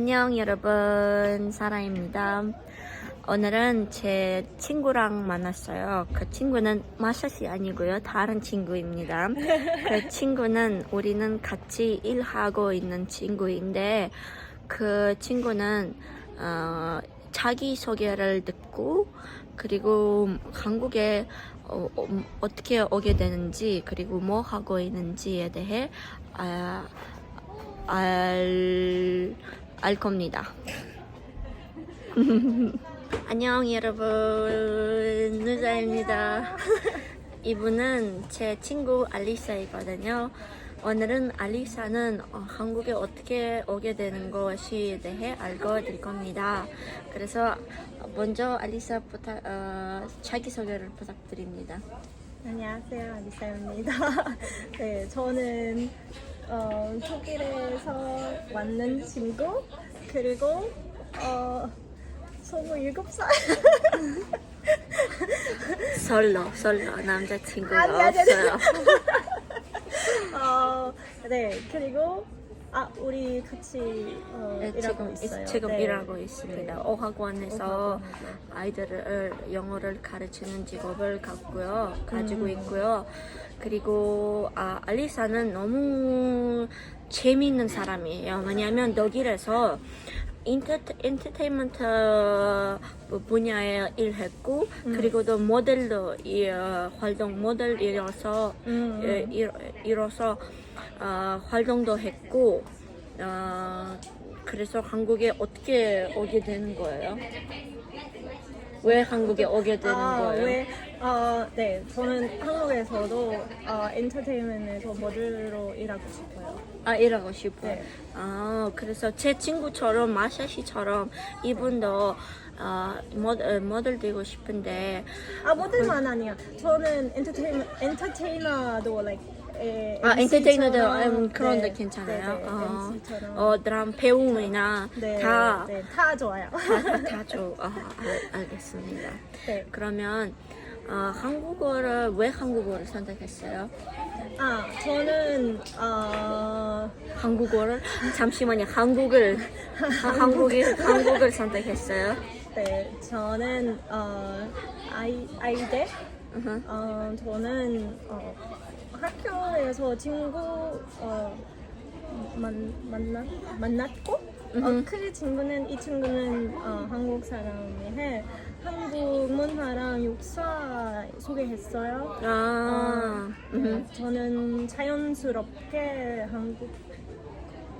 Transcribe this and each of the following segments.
안녕 여러분 사라입니다. 오늘은 제 친구랑 만났어요. 그 친구는 마샷이 아니고요. 다른 친구입니다. 그 친구는 우리는 같이 일하고 있는 친구인데 그 친구는 어, 자기 소개를 듣고 그리고 한국에 어, 떻게 오게 되는지 그리고 뭐 하고 있는지에 대해 아, 알, 알 겁니다. 안녕 여러분 누자입니다. 이분은 제 친구 알리사이거든요. 오늘은 알리사는 어, 한국에 어떻게 오게 되는 것에 대해 알고 드릴 겁니다. 그래서 먼저 알리사 부탁, 어, 자기소개를 부탁드립니다. 안녕하세요, 아리사입니다. 네, 저는 어, 독일에서 왔는 친구 그리고 어, 27살 솔로, 솔로 남자친구가 아니, 아니, 아니. 없어요. 어, 네, 그리고 아, 우리 같이 어, 네, 일하고 지금, 있어요. 지금 네. 일하고 있습니다. 네. 어학원에서 어학원에서. 아이들을 영어를 가르치는 직업을 갖고요, 가지고 음. 있고요. 그리고 아, 알리사는 너무 재미있는 사람이에요. 왜냐하면 독일에서 인터, 엔터테인먼트 분야에 일했고 음. 그리고 또 모델로 이, 어, 활동 모델 이어서 음, 예, 음. 일- 이로서 어, 활동도 했고 어, 그래서 한국에 어떻게 오게 되는 거예요? 왜 한국에 오게 되는 아, 거예요? 왜? 어, 네, 저는 한국에서도 어, 엔터테인먼트에서 모델로 일하고 싶어요. 아 일하고 싶어요. 네. 아 그래서 제 친구처럼 마샤 씨처럼 이분도 어, 모델, 모델 되고 싶은데 아 모델만 아니야. 저는 엔터테인 엔터테이너도 like 에, 아 처럼, 음, 그런데 네, 괜찮아요. 네, 네, 어, MC처럼. 어 드럼 배우이나 네, 다 네, 다 좋아요. 다죠. 아, 알, 알겠습니다. 네. 그러면 어, 한국어를 왜 한국어를 선택했어요? 아 저는 어, 한국어를 잠시만요. 한국을 아, 한국이 한국을 선택했어요. 네 저는 어, 아이 아이대. 어, 저는 어, 학교에서 친구 어, 만, 만나, 만났고 어. 그 친구는 이 친구는 어, 한국 사람이해 한국 문화랑 역사 소개했어요. 아, 어. 네, 저는 자연스럽게 한국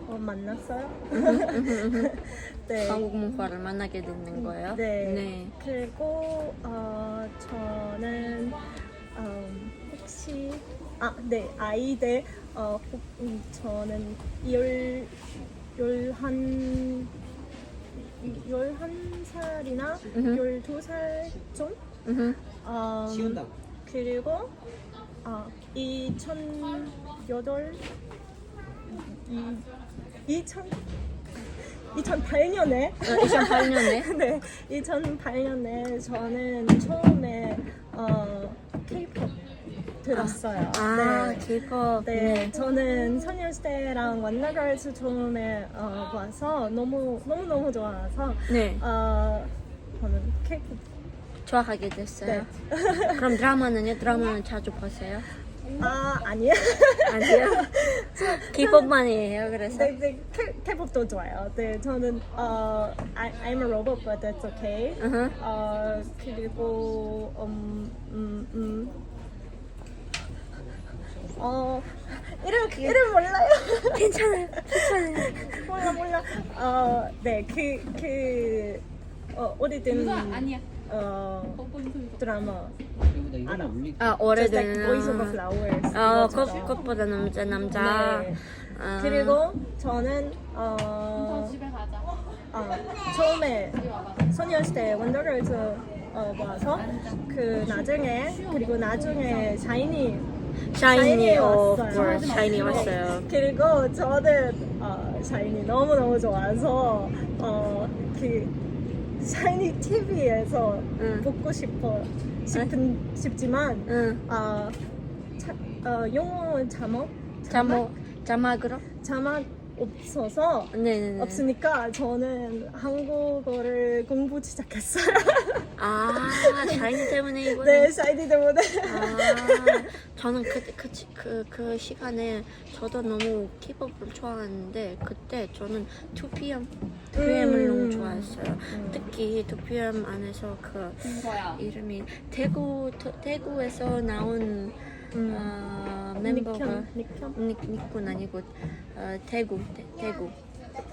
어, 만났어요. 네. 한국 문화를 만나게 되는 거예요. 네. 그리고 어, 저는 음, 혹시 아, 네 아이들 어, 혹- 음, 저는 열 열한 열한 살이나 음흠. 열두 살쯤 음흠. 음, 치운다. 그리고 아, 2008 이, 2000 2008년에 어, 2008년에 네, 2008년에 저는 처음에 어, K-pop 들었어요. 아, 네. K-pop. 네, 저는 소녀시대랑 원나걸스 처음에 어, 봐서 너무 너무 너무 좋아서 네, 어, 저는 K-pop 좋아하게 됐어요. 네. 그럼 드라마는요? 드라마는 자주 보세요? 아 아니야. 아니요. K-pop만이에요. 그래서 네, 네, K- K-pop도 좋아요. 네, 저는 어, I, I'm a robot, but that's okay. 으흠. 어, 그리고 음, 음, 음. 어, 이름 이름 몰라요. 괜찮아요. 괜찮아요. 몰라 몰라. 어, 네, 그그 어, 오래된 아니야. 어 드라마 알아. 아, like 오래된. 어. 꽃, 꽃보다 남자 남자. 네. 아, 그리고 저는 어, 집에 가자. 어, 처음에 소녀시대 원더걸스 어, 봐서 그 나중에 그리고 나중에 샤이니 샤이니 오브 왔어요. 샤이니 왔어요. 그리고 저는 어, 샤이니 너무 너무 좋아서 어, 그 샤이니 TV에서 응. 보고 싶어 싶은 싶지만 응. 어, 차, 어, 영어 자막 자막 자막으로 자막 없어서 네네네. 없으니까 저는 한국어를 공부 시작했어요. 아, 샤인 때문에 이거는. 네, 사이드 때문에. 아, 저는 그, 그, 그, 그 시간에 저도 너무 K-pop을 좋아하는데 그때 저는 2PM, 2PM을 음. 너무 좋아했어요. 특히 2PM 안에서 그 이름이 대구, 터- 대구에서 나온 음. 어, 멤버가 닉현, 닉현. 닉, 닉군 아니고 어, 대구, 대, 대구,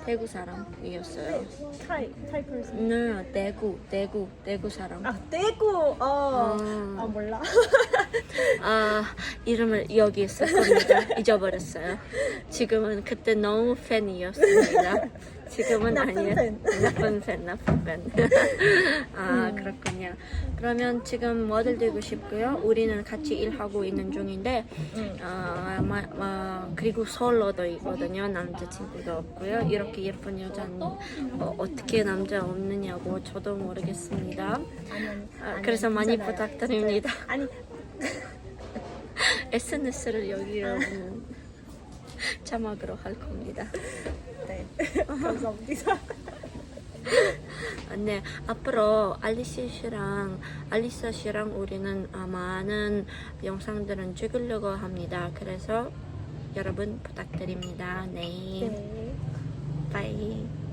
대구 사람이었어요. 타이, 타이 person. 네, 대구, 대구, 대구 사람. 아, 대구. 어. 아. 아, 몰라. 아 이름을 여기 썼습니다. 잊어버렸어요. 지금은 그때 너무 팬이었습니다. 지금은 나쁜 아니에요. 팬. 나쁜 팬, 나쁜 팬. 아 그렇군요. 그러면 지금 뭐들 되고 싶고요. 우리는 같이 일하고 있는 중인데, 음. 아, 마, 마, 그리고 솔로도 있거든요. 남자친구도 없고요. 이렇게 예쁜 여자는 어, 어떻게 남자 없느냐고 저도 모르겠습니다. 아, 그래서 많이. 부탁드립니다. SNS를 여기로는 자막으로 할 겁니다. 네. 감사합니다. 아, 네, 앞으로 알리시 씨랑 알리사 씨랑 우리는 아, 많은 영상들은 찍으려고 합니다. 그래서 여러분 부탁드립니다. 네, 네. 바이.